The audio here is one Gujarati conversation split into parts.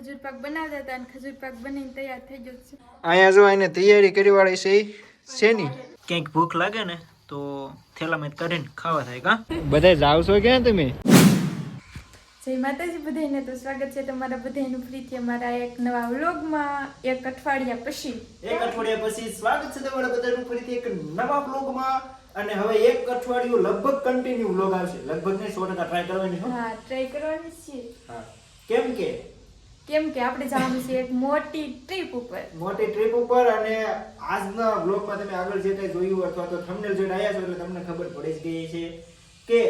ખજૂર પાક બનાવતા હતા અને ખજૂર પાક બનીને તૈયાર થઈ ગયો છે. અહીંયા જો એને તૈયારી કરી વાળી છે શેની? ક્યાંક ભૂખ લાગે ને તો થેલામાં કરીને ખાવા થાય કા? બધા જાવ છો ક્યાં તમે? જય માતાજી બધાને તો સ્વાગત છે તમારા બધાનું ફરીથી અમારા એક નવા વ્લોગમાં એક અઠવાડિયા પછી. એક અઠવાડિયા પછી સ્વાગત છે તમારા બધાનું ફરીથી એક નવા વ્લોગમાં. અને હવે એક અઠવાડિયું લગભગ કન્ટિન્યુ વ્લોગ આવશે. લગભગ ને સો ટકા ટ્રાય કરવાની હા. ટ્રાય કરવાની છે હા. કેમ કે કેમ કે આપણે જવાનું છે એક મોટી ટ્રીપ ઉપર. મોટી ટ્રીપ ઉપર અને આજના બ્લોગમાં તમે આગળ જે કંઈ જોયું અથવા તો થંબનેલ જોઈને આવ્યા છો એટલે તમને ખબર પડી જ ગઈ છે કે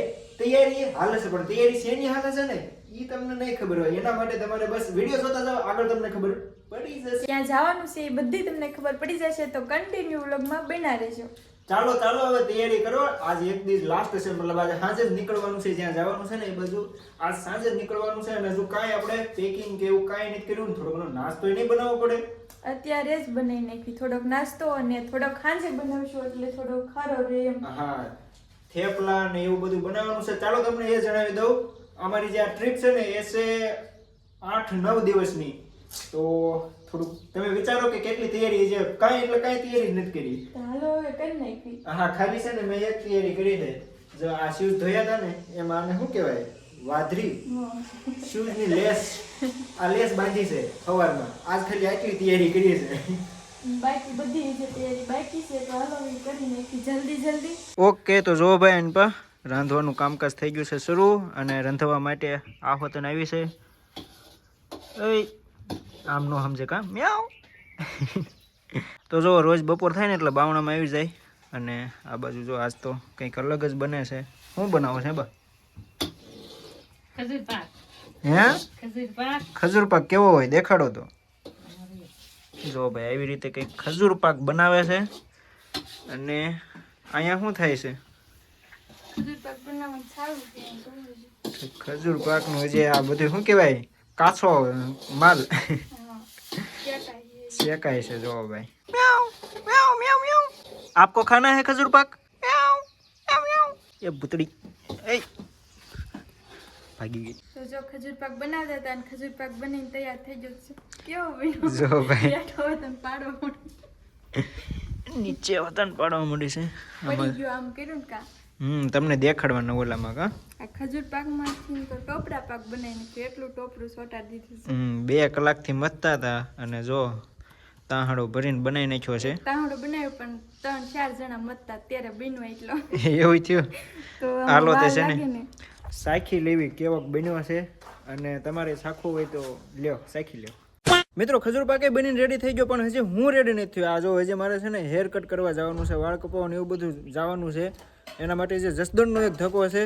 તૈયારી હાલે છે પણ તૈયારી શેની હાલે છે ને? એ તમને નહીં ખબર હોય. એના માટે તમારે બસ વીડિયો જોતા જાઓ આગળ તમને ખબર પડી જશે. ક્યાં જવાનું છે એ બધી તમને ખબર પડી જશે તો કન્ટિન્યુ વ્લોગમાં બના રહેજો. ચાલો ચાલો હવે તૈયારી કરો. આજ એક દિવસ લાસ્ટ છે મતલબ આજે સાંજે જ નીકળવાનું છે જ્યાં જવાનું છે ને એ બધું. આજ સાંજે જ નીકળવાનું છે અને હજુ કાંઈ આપણે પેકિંગ કે એવું કાંઈ નથી કર્યું ને થોડો ઘણો નાસ્તો નહીં બનાવવો પડે. અત્યારે જ બનાવી નાખી. થોડોક નાસ્તો અને થોડોક સાંજે બનાવશું એટલે થોડો ખારો રહે એમ. હા થેપલા ને એવું બધું બનાવવાનું છે. ચાલો તમને એ જણાવી દઉં. અમારી જે આ ટ્રીપ છે ને એ છે આઠ નવ દિવસની. તો થોડુંક તમે વિચારો કે કેટલી તૈયારી છે? કાંઈ એટલે કાંઈ તૈયારી નથી કરી. હાલો હવે કરી નાખી. હા ખાલી છે ને મેં એક તૈયારી કરી છે જો આ શૂઝ ધોયા હતા ને એમાં આને શું કહેવાય? વાદરી શૂઝની લેસ આ લેસ બાંધી છે સવારમાં. આજ ખાલી આટલી તૈયારી કરી છે. બાકી બધી તૈયારી બાકી છે તો હાલો કરી નાખી જલ્દી જલ્દી. ઓકે તો જો ભાઈ એન પા રાંધવાનું કામકાજ થઈ ગયું છે શરૂ અને રાંધવા માટે આ હોતન આવી છે. એય આમ નો સમજે કા? મ્યાઉ. તો જો રોજ બપોર થાય ને એટલે બાવણામાં આવી જાય. અને આ બાજુ જો આજ તો કંઈક અલગ જ બને છે. શું બનાવો છે બા? હે? ખજૂર પાક. કેવો હોય દેખાડો તો. જો ભાઈ આવી રીતે કંઈક ખજૂર પાક બનાવે છે. અને અહીંયા શું થાય છે? ખજૂર પાકનું જે આ બધું શું કહેવાય? કાચો માલ? શેકાય છે જો ભાઈ આપકો ખાના હે ખજૂર પાક એ ભૂતડી એ ભાગી ગઈ તો જો ખજૂર પાક બનાવતા હતા અને ખજૂર પાક બનીને તૈયાર થઈ ગયો છે કેવો બન્યો જો ભાઈ વતન પાડો નીચે વતન પાડવા મળી છે પડી ગયો આમ કર્યું કા હમ તમને દેખાડવાનું ઓલામાં કા આ ખજૂર પાકમાંથી તો ટોપરા પાક બનાવીને કેટલું ટોપરું સોટા દીધું હમ બે કલાકથી મતતા હતા અને જો તાહડો ભરીને બનાવી નાખ્યો છે. તાહડો બનાવ્યો પણ ત્રણ ચાર જણા મતતા ત્યારે બન્યો એટલો. એવું થયું? હાલો તે છે ને. સાખી લેવી કેવોક બન્યો છે અને તમારે સાખું હોય તો લ્યો સાખી લ્યો. મિત્રો ખજૂર પાકે બનીને રેડી થઈ ગયો પણ હજી હું રેડી નથી થયો. આ જો હજી મારે છે ને હેર કટ કરવા જવાનું છે વાળ કપાવવાનું એવું બધું જવાનું છે. એના માટે જે જસદણનો એક ધક્કો છે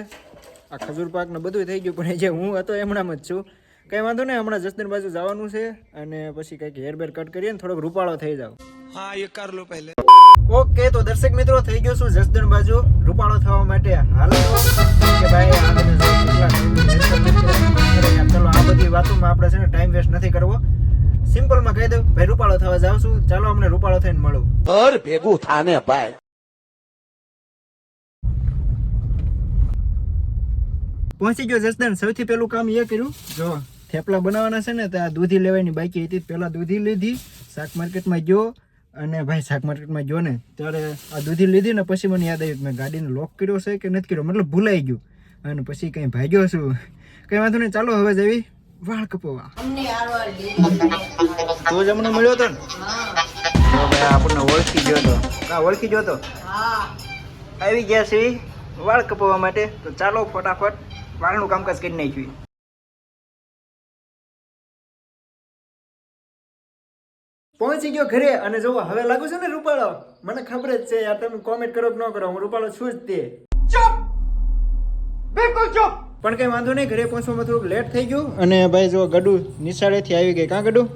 આ ખજૂર પાકને બધું થઈ ગયું પણ જે હું હતો એમણામ જ છું. કઈ વાંધો નહીં હમણાં જસદન બાજુ જવાનું છે અને પછી કંઈક હેરબેર કટ કરીએ ને થોડોક રૂપાળો થઈ જાવ. હા એ કર લો પહેલે. ઓકે તો દર્શક મિત્રો થઈ ગયો છું જસદન બાજુ? રૂપાળો થવા માટે હાલ કે ભાઈ ચાલો આ બધી વાતોમાં આપણે છે ને ટાઈમ વેસ્ટ નથી કરવો. સિમ્પલમાં કહી દઉં ભાઈ રૂપાળો થવા જાવ છું. ચાલો અમને રૂપાળો થઈને મળું. ઘર ભેગું થાને ભાઈ. પહોંચી ગયો જસદન. સૌથી પહેલું કામ એ કર્યું. જો. થેપલા બનાવવાના છે ને, તો આ દૂધી લેવાની બાકી હતી. પહેલાં દૂધી લીધી, શાક માર્કેટમાં ગયો અને ભાઈ શાક માર્કેટમાં ગયો ને, ત્યારે આ દૂધી લીધી ને પછી મને યાદ આવ્યું મેં ગાડીને લોક કર્યો છે કે નથી કર્યો, મતલબ ભૂલાઈ ગયું. અને પછી કંઈ ભાગ્યો છું. કંઈ વાંધો નહીં, ચાલો હવે જવી વાળ કપવા. તો જ અમને મળ્યો હતો ને? આપણને ઓળખી ગયો હતો હા, ઓળખી ગયો તો? આવી ગયા છે વાળ કપાવવા માટે. તો ચાલો ફટાફટ વાળનું કામકાજ કરી નાખ્યું. પહોંચી ગયો ઘરે અને જુઓ હવે લાગુ છે ને રૂપાળો? મને ખબર જ છે યાર તમે કોમેન્ટ કરો કે ન કરો હું રૂપાળો છું જ તે. ચૂપ! બિલકુલ ચૂપ! પણ કઈ વાંધો નહીં ઘરે પહોંચવામાં થોડુંક લેટ થઈ ગયું. અને ભાઈ જો ગડું નિશાળેથી આવી ગઈ. કાં ગડું?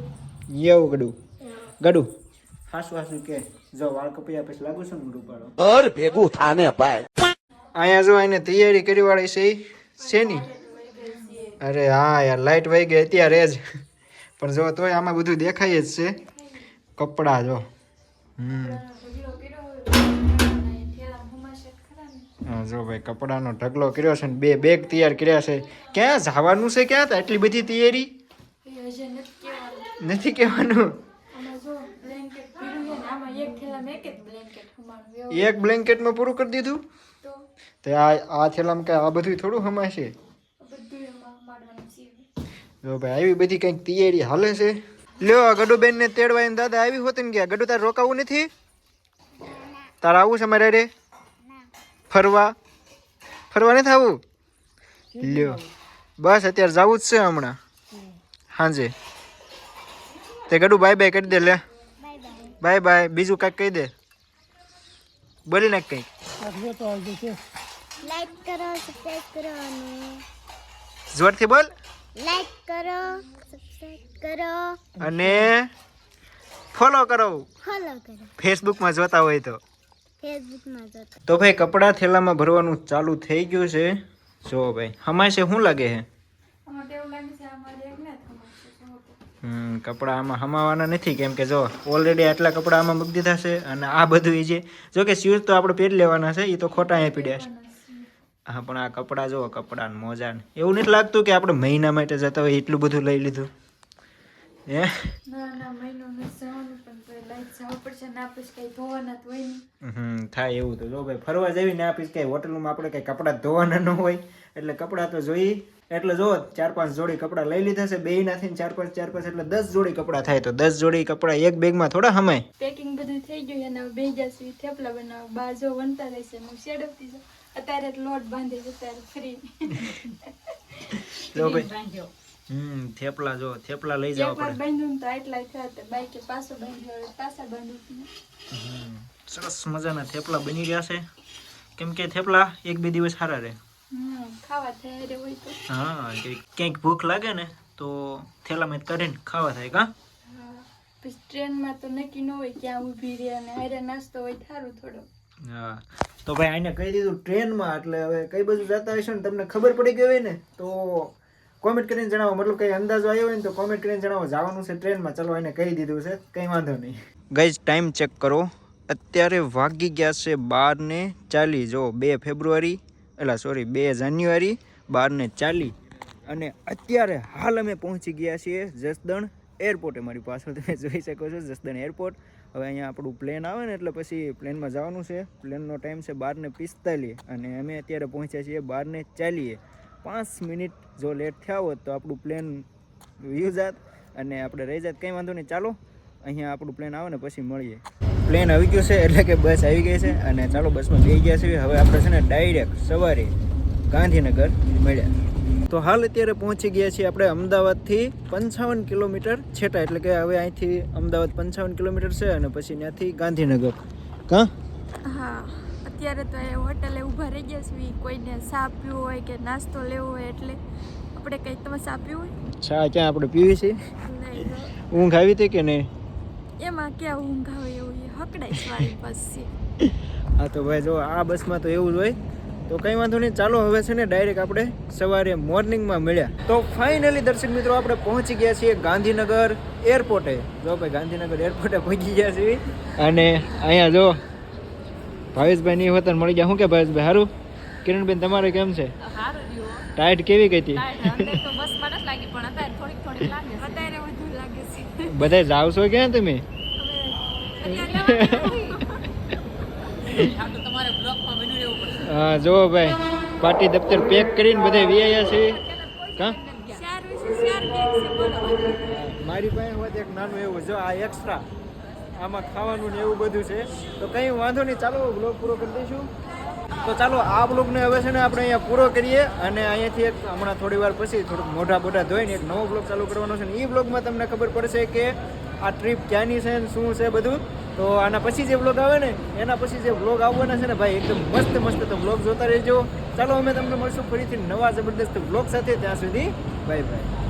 એવું ગડુ. ગડુ. હાસુ હાસું કે જો વાળ કપાયા પછી લાગુ છે ને રૂપાળો? અર ભેગું થાને ભાઈ. અહીંયા જો એને તૈયારી કરી વાળી છે શેની? અરે હા યાર લાઇટ વહી ગઈ અત્યારે જ. પણ જો તોય આમાં બધું દેખાય જ છે. કપડા જો. જ ભાઈ કપડાનો ઢગલો કર્યો છે ને બે બેગ તૈયાર કર્યા છે. ક્યાં જવાનું છે ક્યાં? આટલી બધી તૈયારી? નથી કહેવાનું. એક બ્લેન્કેટમાં પૂરું કરી દીધું? તો આ આ થેલામાં કાંઈ આ બધું થોડું હમાશે? જો ભાઈ આવી બધી કંઈક તૈયારી હાલે છે? લ્યો ગડુબેન ને તેડવા એમ દાદા આવી હોત ને ગયા. ગડુ તારે રોકાવું નથી? તારે આવું છે મારે રે? ફરવા? ફરવા નથી આવું લ્યો. બસ અત્યારે જવું જ છે હમણાં. હાંજે. તે ગડુ બાય બાય કરી દે લે. બાય બાય બીજું કાંઈક કહી દે. બોલી નાખ કંઈક. લાઈક કરો સબસ્ક્રાઇબ કરો જોરથી બોલ. લાઈક કરો સબસ્ક્રાઇબ કરો. અને ફોલો કરો. ફોલો કરો. ફેસબુકમાં જોતા હોય તો. ફેસબુકમાં જોતા. તો ભાઈ કપડાં થેલામાં ભરવાનું ચાલુ થઈ ગયું છે. જો ભાઈ હમાશે શું લાગે છે? કપડાં આમાં હમાવાના નથી કેમ કે જો ઓલરેડી આટલા કપડાં આમાં મૂકી દીધા છે અને આ બધું ઈ જે જો કે શૂઝ તો આપણે પહેરી લેવાના છે એ તો ખોટા અહીંયા પીડ્યા છે. હા પણ આ કપડાં જુઓ કપડાં મોજાને એવું નથી લાગતું કે આપણે મહિના માટે જતા હોય એટલું બધું લઈ લીધું. હે? થાય એવું તો. જો ભાઈ ફરવા જવી ને આપીશ કઈ હોટલમાં આપણે કઈ કપડાં ધોવાના ન હોય. એટલે કપડાં તો જોઈ એટલે જો ચાર પાંચ જોડી કપડાં લઈ લીધા છે બે નાથી ચાર પાંચ ચાર પાંચ એટલે દસ જોડી કપડાં થાય તો દસ જોડી કપડાં એક બેગમાં થોડા સમય પેકિંગ બધું થઈ ગયું અને બે જશું થેપલા બનાવ બાજો વનતા રહેશે હું શેડવતી જાઉં. અત્યારે લોટ બાંધી છે અત્યારે ફ્રી જો ભાઈ. હમ થેપલા જો થેપલા લઈ જાવ આપણે. ને તો આટલા થયા હતા બાઈકે પાછો બાંધ્યો હવે પાછા બાંધું હમ. સરસ મજાના થેપલા બની રહ્યા છે. કેમ કે થેપલા એક બે દિવસ સારા રહે. હમ ખાવા થયા હોય તો. હા કે ક્યાંક ભૂખ લાગે ને તો થેલામાં કરીને ખાવા થાય કા? હા પછી ટ્રેનમાં તો નક્કી ન હોય ક્યાં ઊભી રહે અને હારે નાસ્તો હોય સારું થોડો હા તો ભાઈ આને કહી દીધું ટ્રેનમાં, એટલે હવે કઈ બાજુ જતા હશો ને તમને ખબર પડી ગઈ હોય ને, તો કોમેન્ટ કરીને જણાવો. મતલબ કઈ અંદાજો આવ્યો હોય ને, તો કોમેન્ટ કરીને જણાવો. જવાનું છે ટ્રેનમાં. ચલો એને કહી દીધું છે. કંઈ વાંધો નહીં. ગઈ ટાઈમ ચેક કરો. અત્યારે વાગી ગયા છે બાર ને ચાલી. જો, બે ફેબ્રુઆરી એટલે સોરી બે જાન્યુઆરી બાર ને ચાલી. અને અત્યારે હાલ અમે પહોંચી ગયા છીએ જસદણ એરપોર્ટે મારી પાછળ તમે જોઈ શકો છો જસદણ એરપોર્ટ હવે અહીંયા આપણું પ્લેન આવે ને એટલે પછી પ્લેનમાં જવાનું છે. પ્લેનનો ટાઈમ છે બારને પિસ્તાલીસ અને અમે અત્યારે પહોંચ્યા છીએ બારને ચાલીએ. પાંચ મિનિટ જો લેટ થયા હોત તો આપણું પ્લેન વ્યૂ જાત અને આપણે રહી જાત. કંઈ વાંધો નહીં. ચાલો, અહીંયા આપણું પ્લેન આવે ને પછી મળીએ. પ્લેન આવી ગયું છે એટલે કે બસ આવી ગઈ છે અને ચાલો બસમાં જઈ ગયા છે હવે આપણે છે ને ડાયરેક્ટ સવારે ગાંધીનગર મળ્યા. તો હાલ અત્યારે પહોંચી ગયા છીએ આપણે અમદાવાદથી પંચાવન કિલોમીટર છેટા એટલે કે હવે અહીંથી અમદાવાદ પંચાવન કિલોમીટર છે અને પછી ત્યાંથી ગાંધીનગર. કાં? હા અત્યારે તો એ હોટલે ઊભા રહી ગયા છીએ. કોઈને ચા પીવો હોય કે નાસ્તો લેવો હોય એટલે આપણે કંઈ તમે ચા પીવું ચા ક્યાં આપણે પીવી છે? હોય ઊંઘ આવી હતી કે નહીં? એમાં ક્યાં ઊંઘ આવે એવું એ હકડાઈશ વાળી બસ છે. હા તો ભાઈ જો આ બસમાં તો એવું જ હોય. તો કંઈ વાંધો નહીં ચાલો હવે છે ને ડાયરેક્ટ આપણે સવારે મોર્નિંગમાં મળ્યા. તો ફાઇનલી દર્શક મિત્રો આપણે પહોંચી ગયા છીએ ગાંધીનગર એરપોર્ટે જો ભાઈ ગાંધીનગર એરપોર્ટે પહોંચી ગયા છીએ. અને અહીંયા જો ભાવેશભાઈ ની વતન મળી ગયા. શું કે ભાવેશભાઈ સારું કિરણબેન તમારે કેમ છે? ટાઈટ કેવી ગઈ હતી? અત્યારે વધુ લાગે છે. બધા જાવ છો ક્યાં તમે? હા જો ભાઈ પાર્ટી દફતર પેક કરીને બધા વ્યાયા છે. કા? ચાર વિશે ચાર બેગ છે બોલો. મારી પાસે હોત એક નાનું એવું જો આ એક્સ્ટ્રા આમાં ખાવાનું ને એવું બધું છે. તો કંઈ વાંધો નહીં ચાલો બ્લોગ પૂરો કરી દઈશું. તો ચાલો આ બ્લોગને હવે છે ને આપણે અહીંયા પૂરો કરીએ અને અહીંયાથી એક હમણાં થોડી વાર પછી થોડુંક મોઢા બોઢા ધોઈને એક નવો બ્લોગ ચાલુ કરવાનો છે. ને એ બ્લોગમાં તમને ખબર પડશે કે આ ટ્રીપ ક્યાંની છે ને શું છે બધું. તો આના પછી જે બ્લોગ આવે ને, એના પછી જે બ્લોગ આવવાના છે ને ભાઈ, એકદમ મસ્ત મસ્ત તો બ્લોગ જોતા રહેજો. ચાલો, અમે તમને મળશું ફરીથી નવા જબરદસ્ત બ્લોગ સાથે. ત્યાં સુધી બાય બાય